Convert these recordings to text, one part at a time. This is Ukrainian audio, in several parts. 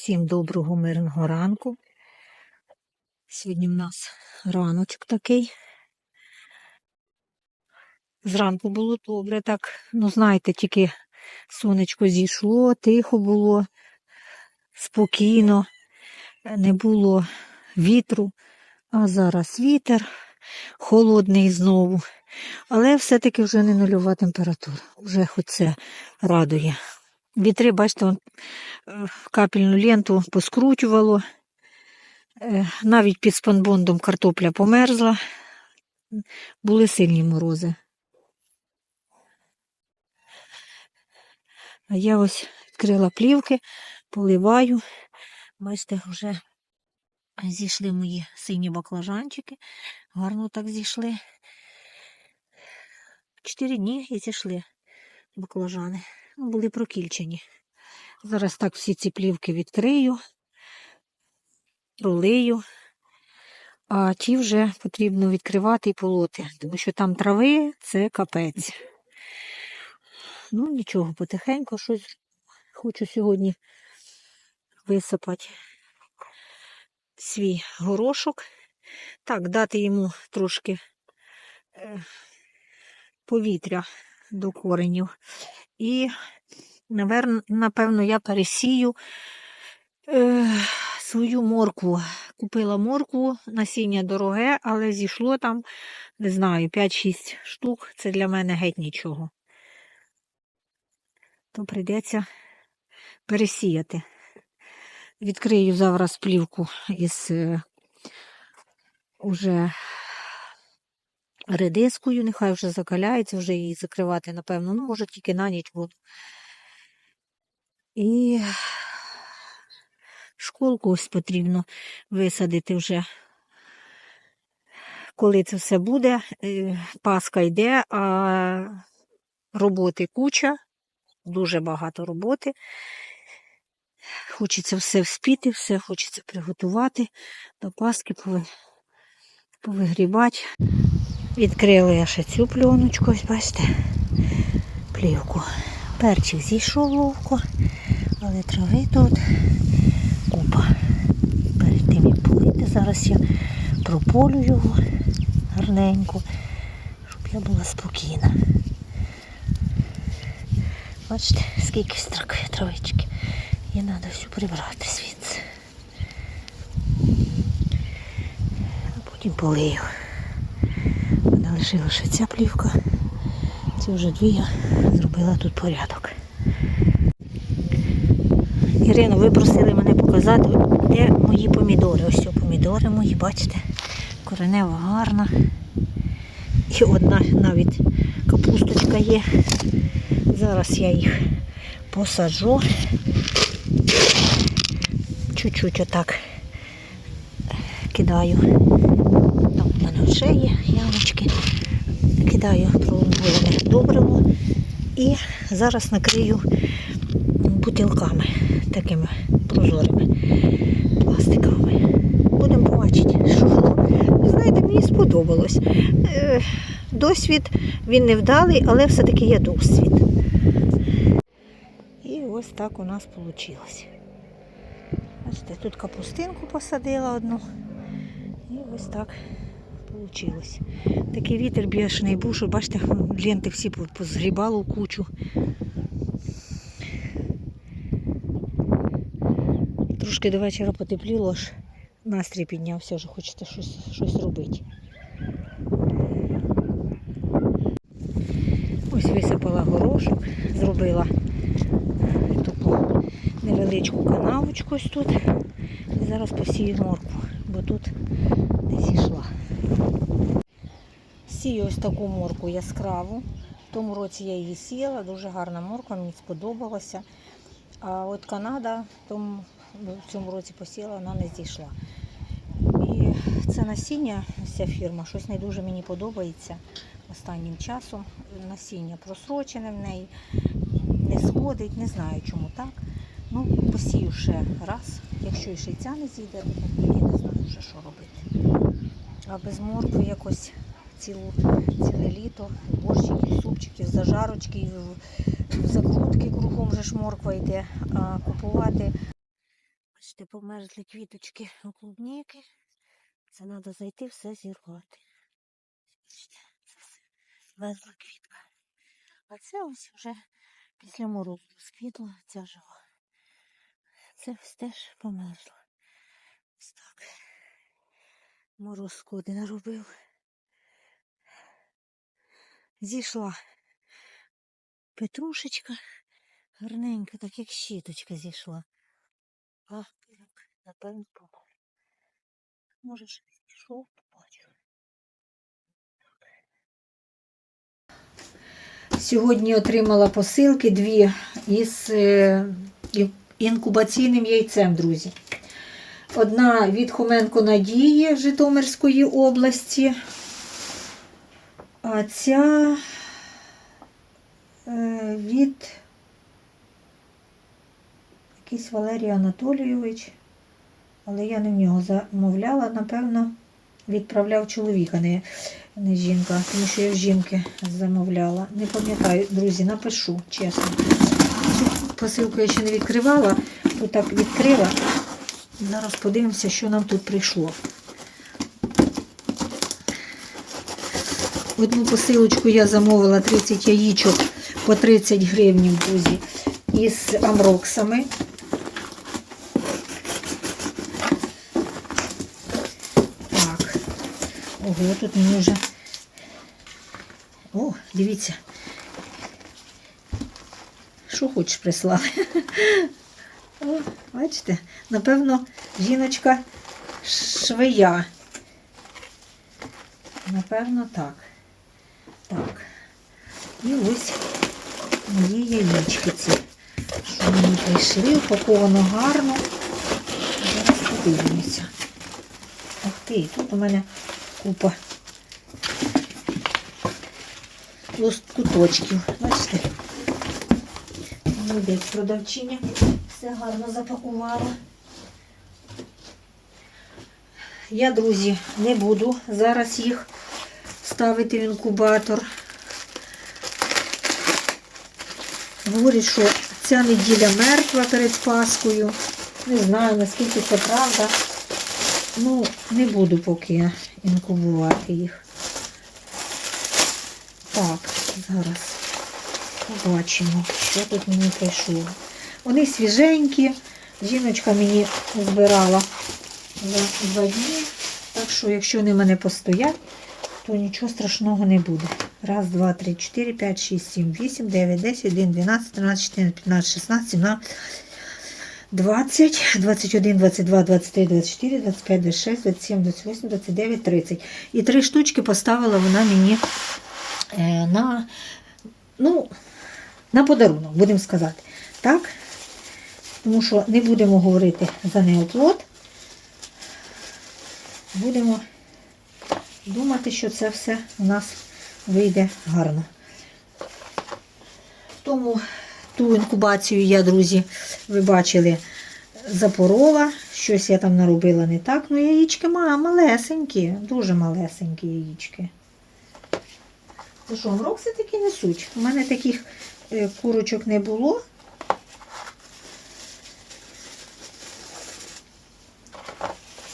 Всім доброго мирного ранку. Сьогодні в нас раночок такий. Зранку було добре, так, ну знаєте, тільки сонечко зійшло, тихо було, спокійно, не було вітру, а зараз вітер холодний знову. Але все-таки вже не нульова температура. Вже хоч це радує. Вітри, бачите, е, капельну ленту поскручувало. Е, Навіть під спанбондом картопля померзла. Були сильні морози. А я ось відкрила плівки, поливаю. Бачите, вже зійшли мої сині баклажанчики. Гарно так зійшли. Чотири дні і зійшли баклажани. Були прокільчені. Зараз так всі ці плівки відкрию, пролию, а ті вже потрібно відкривати і полоти, тому що там трави це капець. Ну, нічого, потихеньку щось хочу сьогодні висипати свій горошок. Так, дати йому трошки е, повітря до коренів. І, напевно, я пересію е, свою моркву. Купила моркву, насіння дороге, але зійшло там, не знаю, 5-6 штук. Це для мене геть нічого. То прийдеться пересіяти. Відкрию зараз плівку із е, уже редискою, нехай вже закаляється, вже її закривати, напевно. Ну, може, тільки на ніч буду. І школку ось потрібно висадити вже. Коли це все буде, е, Пасха йде, а роботи куча, дуже багато роботи. Хочеться все вспіти, все хочеться приготувати до пови- повигрібати. Відкрила я ще цю пленочку, ось бачите, плівку. Перчик зійшов ловко, але трави тут купа. Перед тим як полити, зараз я прополю його гарненько, щоб я була спокійна. Бачите, скільки строки травички. І треба всю прибрати звідси. А потім полию. Мене лишила ще ця плівка. Це вже дві я зробила тут порядок. Ірино, ви просили мене показати, де мої помідори. Ось ці помідори мої, бачите, коренева гарна. І одна навіть капусточка є. Зараз я їх посаджу. Чуть-чуть отак кидаю. Там в мене ще є ямочки. Кидаю проломлене добриво і зараз накрию бутилками такими прозорими пластиковими. Будемо бачити, що воно. Знаєте, мені сподобалось. Е, Досвід він не вдалий, але все-таки є досвід. І ось так у нас вийшло. Бачите, тут капустинку посадила одну. І ось так вийшло. Такий вітер бішений був, що бачите, ленти всі позгрібало в кучу. Трошки до вечора потепліло, аж настрій піднявся, вже хочеться щось, щось робити. Ось висипала горошок, зробила таку невеличку канавочку ось тут. І зараз посію моркву, бо тут не зійшла. Сію ось таку морку яскраву. В тому році я її сіяла, дуже гарна морква, мені сподобалася. А от Канада в цьому році посіяла, вона не зійшла. І це насіння, ця фірма, щось не дуже мені подобається останнім часом. Насіння просрочене в неї, не сходить, не знаю чому так. Ну, посію ще раз. Якщо ще й ця не зійде, тоді не знаю вже що робити. А без моркви якось цілу, ціле літо, борщиків, супчиків, зажарочки, закрутки кругом же ж морква йде. А купувати Бачите, померзли квіточки у клубніки. Це треба зайти все зірвати. Бачите, це все мерзла квітка. А це ось вже після морозу сквітла ця жива. Це ось теж померзло. Ось так. Мороз шкоди наробив. Зійшла петрушечка гарненька, так як щіточка зійшла. А напевно, помер. Може, ще пішов, побачу. Сьогодні отримала посилки дві із е, інкубаційним яйцем, друзі. Одна від Хоменко Надії Житомирської області. А ця е, від якийсь Валерій Анатолійович. Але я не в нього замовляла, напевно, відправляв чоловіка, не, не жінка, тому що я в жінки замовляла. Не пам'ятаю, друзі, напишу, чесно. Посилку я ще не відкривала, отак відкрила. Зараз подивимося, що нам тут прийшло. Одну посилочку я замовила 30 яєчок по 30 гривень, друзі, із амроксами. Так. Ого, тут мені вже. О, дивіться. Що хочеш прислали? О, бачите, напевно, жіночка швея. Напевно, так. Так. І ось мої яєчки ці. Що мені прийшли, упаковано гарно. Зараз подивимося. Ух ти, тут у мене купа куточків. Бачите? Молодець продавчиня. Все гарно запакувала. Я, друзі, не буду зараз їх ставити в інкубатор. Говорять, що ця неділя мертва перед Паскою. Не знаю, наскільки це правда. Ну, не буду поки інкубувати їх. Так, зараз побачимо, що тут мені прийшло. Вони свіженькі. Жіночка мені збирала за два дні. Так що, якщо вони мене постоять, то нічого страшного не буде. Раз, два, три, чотири, п'ять, шість, сім, вісім, дев'ять, десять, один, дванадцять, тринадцять, чотирнадцять, п'ятнадцять, шістнадцять, сімнадцять. 20, 21, 22, 23, 24, 25, 26, 27, 28, 29, 30. І три штучки поставила вона мені е, на, ну, на подарунок, будемо сказати. Так? Тому що не будемо говорити за неоплод. Будемо думати, що це все у нас вийде гарно. Тому ту інкубацію я, друзі, ви бачили, запорола. Щось я там наробила не так. Ну, яєчки ма- малесенькі, дуже малесенькі яєчки. Ну що, такі несуть. У мене таких е, курочок не було.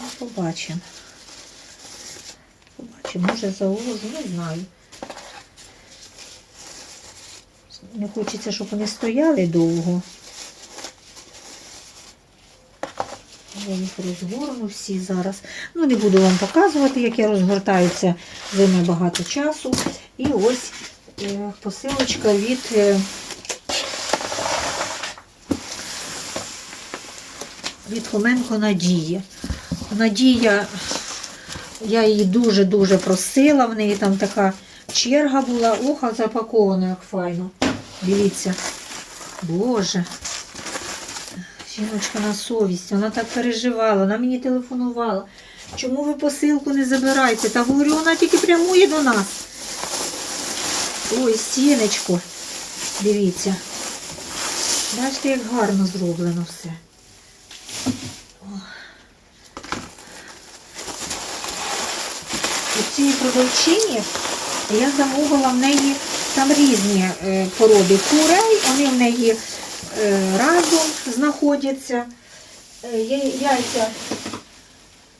Ну, Побачимо. Побачимо, може заложу, не знаю. Не хочеться, щоб вони стояли довго. Я їх розгорну всі зараз. Ну, не буду вам показувати, як я розгортаю це займе багато часу. І ось е, посилочка від е, від Хоменко Надії. Надія, я її дуже-дуже просила, в неї там така черга була, оха запакована, як файно. Дивіться. Боже. Жіночка на совість, вона так переживала, вона мені телефонувала. Чому ви посилку не забираєте? Та говорю, вона тільки прямує до нас. Ой, стіночко. Дивіться. Бачите, як гарно зроблено все. Цій продавчині я замовила в неї там різні е, породи курей, вони в неї е, разом знаходяться. Е, Яйця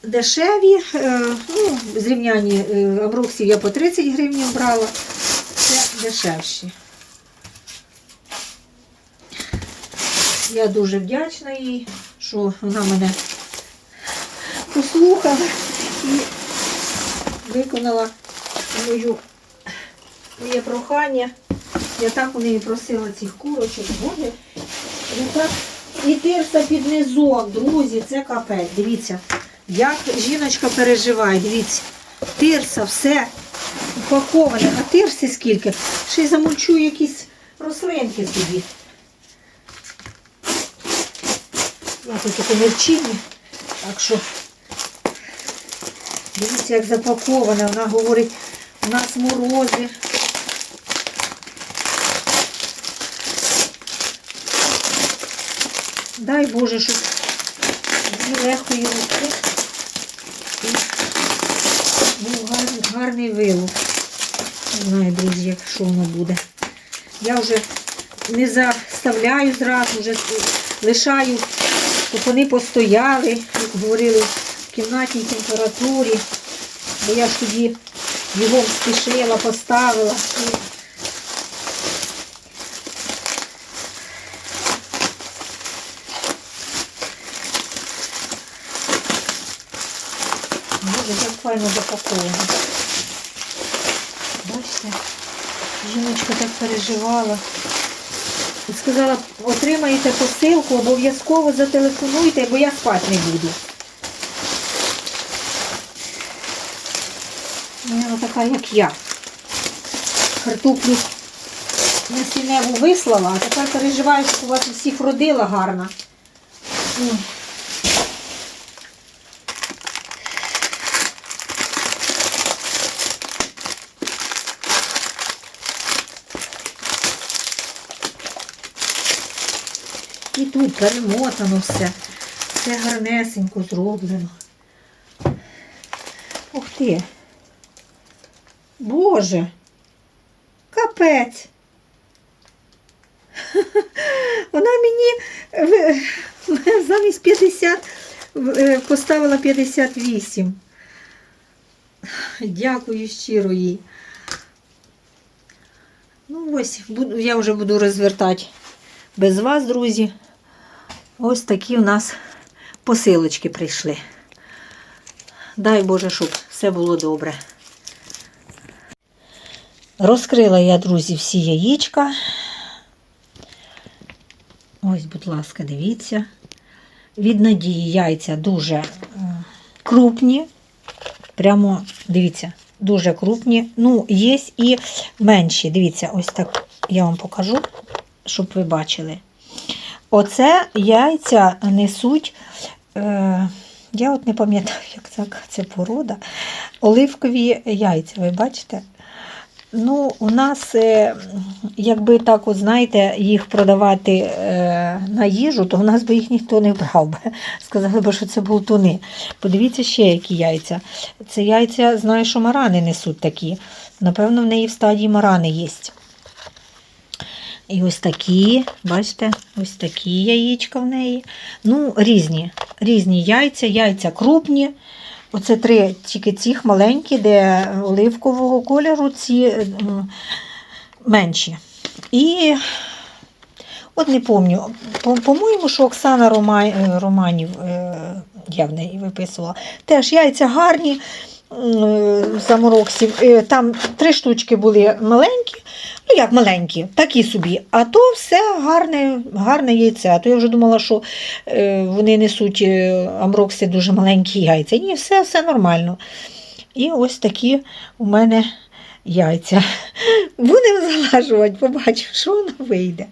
дешеві, ну, зрівняні аброксів я по 30 гривень брала. Це дешевші. Я дуже вдячна їй, що вона мене послухала і виконала мою, моє прохання. Я так у неї просила цих курочок. Боже, так і тирса під низом, друзі, це капець. Дивіться, як жіночка переживає, дивіться. Тирса, все упаковане, а тирси скільки. Ще й замульчую якісь рослинки собі. Я тут тільки не так що дивіться, як запаковане. Вона говорить, у нас морози. Дай Боже, щоб було легко її рухти. І був гарний, гарний вилук. Не знаю, друзі, як що воно буде. Я вже не заставляю зразу, вже лишаю, щоб вони постояли, як говорили, в кімнатній температурі. Бо я ж тоді його спішила, поставила. Боже, як файно запаковано. Бачите, жіночка так переживала. Сказала, отримаєте посилку, обов'язково зателефонуйте, бо я спати не буду. Вона така, як я. Картоплю на сіневу вислала, а тепер переживаю, що у вас у всіх родила гарна. І тут перемотано все. Все гарнесенько зроблено. Ух ти. Боже. Капець. Вона мені замість 50 е, поставила 58. Дякую щиро їй. Ну ось, я вже буду розвертати без вас, друзі. Ось такі у нас посилочки прийшли. Дай Боже, щоб все було добре. Розкрила я, друзі, всі яєчка. Ось, будь ласка, дивіться. Від надії яйця дуже е, крупні. Прямо, дивіться, дуже крупні. Ну, є і менші. Дивіться, ось так я вам покажу, щоб ви бачили. Оце яйця несуть, е, я от не пам'ятаю, як це, це порода, оливкові яйця, ви бачите? Ну, у нас, е, якби так, от, знаєте, їх продавати е, на їжу, то у нас би їх ніхто не брав би. Сказали б, що це болтуни. Подивіться ще, які яйця. Це яйця, знаю, що марани несуть такі. Напевно, в неї в стадії марани є. І ось такі, бачите, ось такі яєчка в неї. Ну, різні. Різні яйця, яйця крупні. Оце три тільки цих маленькі, де оливкового кольору, ці е, менші. І от не пам'ятаю, по- по-моєму, що Оксана е, Романів, е, я в неї виписувала. Теж яйця гарні м, замороксів. Е, Там три штучки були маленькі, як маленькі, такі собі. А то все гарне, гарне яйце. А то я вже думала, що е, вони несуть е, амрокси дуже маленькі яйця. Ні, все, все нормально. І ось такі у мене яйця. Будемо залажувати, побачимо, що воно вийде.